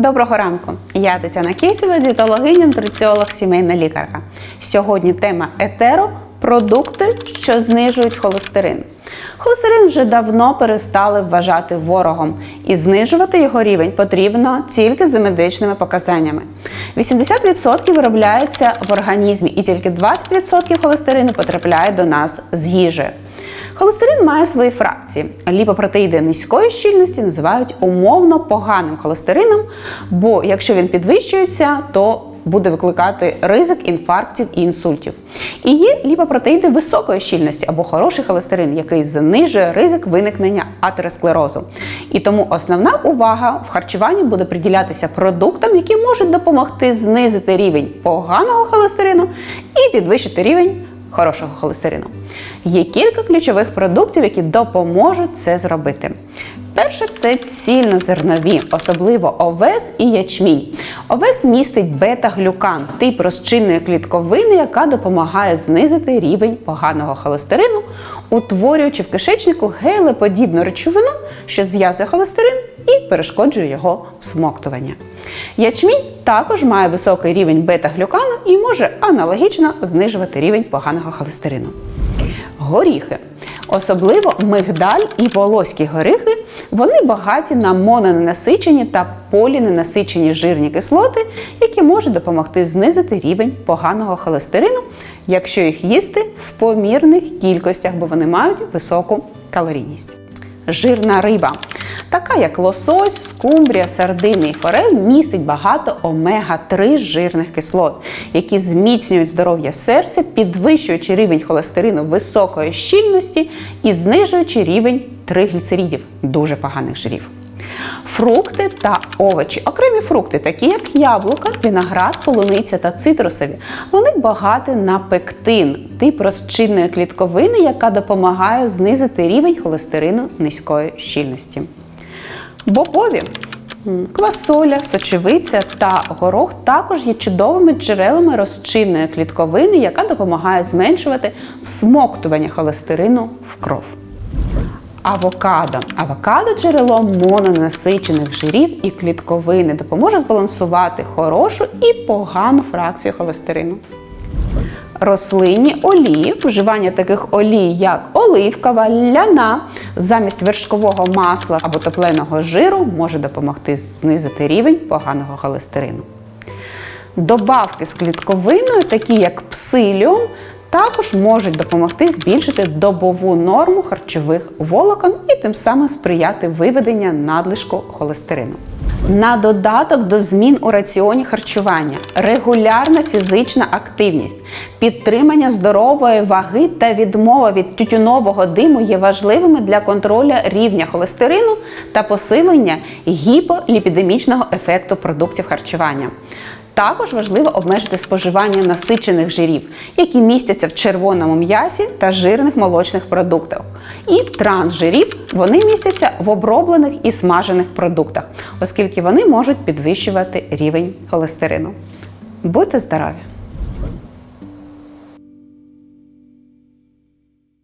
Доброго ранку! Я Тетяна Кейцева, дієтологиня, нутриціолог, сімейна лікарка. Сьогодні тема етеро продукти, що знижують холестерин. Холестерин вже давно перестали вважати ворогом, і знижувати його рівень потрібно тільки за медичними показаннями. 80% виробляється в організмі, і тільки 20% холестерину потрапляє до нас з їжі. Холестерин має свої фракції. Ліпопротеїди низької щільності називають умовно поганим холестерином, бо якщо він підвищується, то буде викликати ризик інфарктів і інсультів. І є ліпопротеїди високої щільності або хороший холестерин, який знижує ризик виникнення атеросклерозу. І тому основна увага в харчуванні буде приділятися продуктам, які можуть допомогти знизити рівень поганого холестерину і підвищити рівень хорошого холестерину. Є кілька ключових продуктів, які допоможуть це зробити. Перше це цільнозернові, особливо овес і ячмінь. Овес містить бета-глюкан, тип розчинної клітковини, яка допомагає знизити рівень поганого холестерину, утворюючи в кишечнику гелеподібну речовину, що зв'язує холестерин і перешкоджує його всмоктування. Ячмінь також має високий рівень бета-глюкану і може аналогічно знижувати рівень поганого холестерину. Горіхи. Особливо мигдаль і волоські горіхи, вони багаті на мононенасичені та поліненасичені жирні кислоти, які можуть допомогти знизити рівень поганого холестерину, якщо їх їсти в помірних кількостях, бо вони мають високу калорійність. Жирна риба, така як лосось, скумбрія, сардини і форель, містить багато омега-3 жирних кислот, які зміцнюють здоров'я серця, підвищуючи рівень холестерину високої щільності і знижуючи рівень тригліцеридів, дуже поганих жирів. Фрукти та овочі. Окремі фрукти, такі як яблука, виноград, полуниця та цитрусові, вони багаті на пектин, тип розчинної клітковини, яка допомагає знизити рівень холестерину низької щільності. Бобові. Квасоля, сочевиця та горох також є чудовими джерелами розчинної клітковини, яка допомагає зменшувати всмоктування холестерину в кров. Авокадо. Авокадо джерело мононасичених жирів і клітковини допоможе збалансувати хорошу і погану фракцію холестерину. Рослинні олії, вживання таких олій, як оливкова, ляна, замість вершкового масла або топленого жиру може допомогти знизити рівень поганого холестерину. Добавки з клітковиною, такі як псиліум, також можуть допомогти збільшити добову норму харчових волокон і тим самим сприяти виведення надлишку холестерину. На додаток до змін у раціоні харчування, регулярна фізична активність, підтримання здорової ваги та відмова від тютюнового диму є важливими для контролю рівня холестерину та посилення гіполіпідемічного ефекту продуктів харчування. Також важливо обмежити споживання насичених жирів, які містяться в червоному м'ясі та жирних молочних продуктах. І трансжирів вони містяться в оброблених і смажених продуктах, оскільки вони можуть підвищувати рівень холестерину. Будьте здорові!